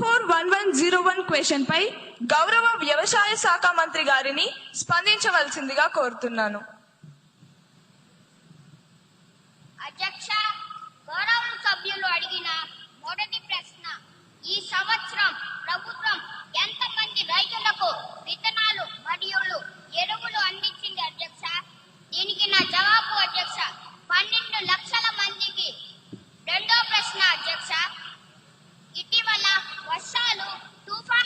Four one one zero one question పై గౌరవ వ్యవసాయ శాఖ మంత్రి గారిని స్పందించవలసిందిగా కోరుతున్నాను. అధ్యక్ష 出发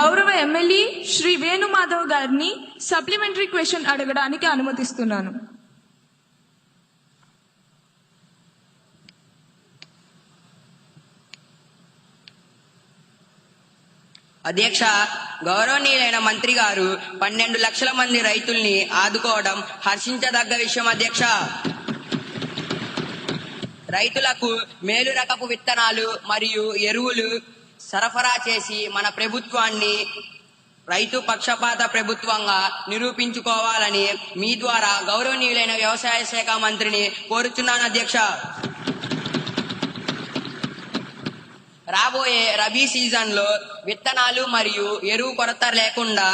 గౌరవ ఎమ్మెల్యే శ్రీ వేణుమాధవ్ గారిని సప్లిమెంటరీ క్వశ్చన్ అడగడానికి అనుమతిస్తున్నాను. అధ్యక్ష గౌరవనీయులైన మంత్రి గారు పన్నెండు లక్షల మంది రైతుల్ని ఆదుకోవడం హర్షించదగ్గ విషయం అధ్యక్ష. రైతులకు మేలు రకపు విత్తనాలు మరియు ఎరువులు సరఫరా చేసి మన ప్రభుత్వాన్ని రైతు పక్షపాత ప్రభుత్వంగా నిరూపించుకోవాలని మీ ద్వారా గౌరవనీయులైన వ్యవసాయ శాఖ మంత్రిని కోరుచున్నాను అధ్యక్ష. రాబోయే రబీ సీజన్లో విత్తనాలు మరియు ఎరువు కొరత లేకుండా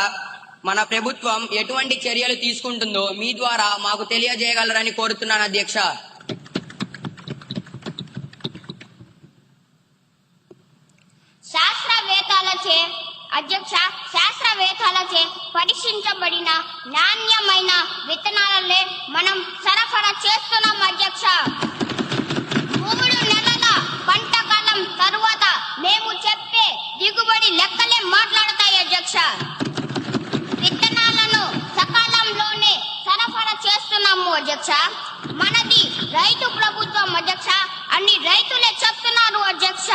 మన ప్రభుత్వం ఎటువంటి చర్యలు తీసుకుంటుందో మీ ద్వారా మాకు తెలియజేయగలరని కోరుతున్నాను అధ్యక్ష. చే. అధ్యక్ష శాస్త్రవేత్తలచే పరీక్షించబడిన నాణ్యమైన విత్తనాలనే మనం సరఫరా చేస్తున్నాం అధ్యక్ష. మూడు నెలల పంట కాలం తరువాత మేము చెప్పే దిగుబడి లెక్కలే మాట్లాడతాయి అధ్యక్ష. విత్తనాలను సకాలంలోనే సరఫరా చేస్తున్నాము అధ్యక్ష. మనది రైతు ప్రభుత్వం అధ్యక్ష. అని రైతులే చెప్తున్నారు అధ్యక్ష.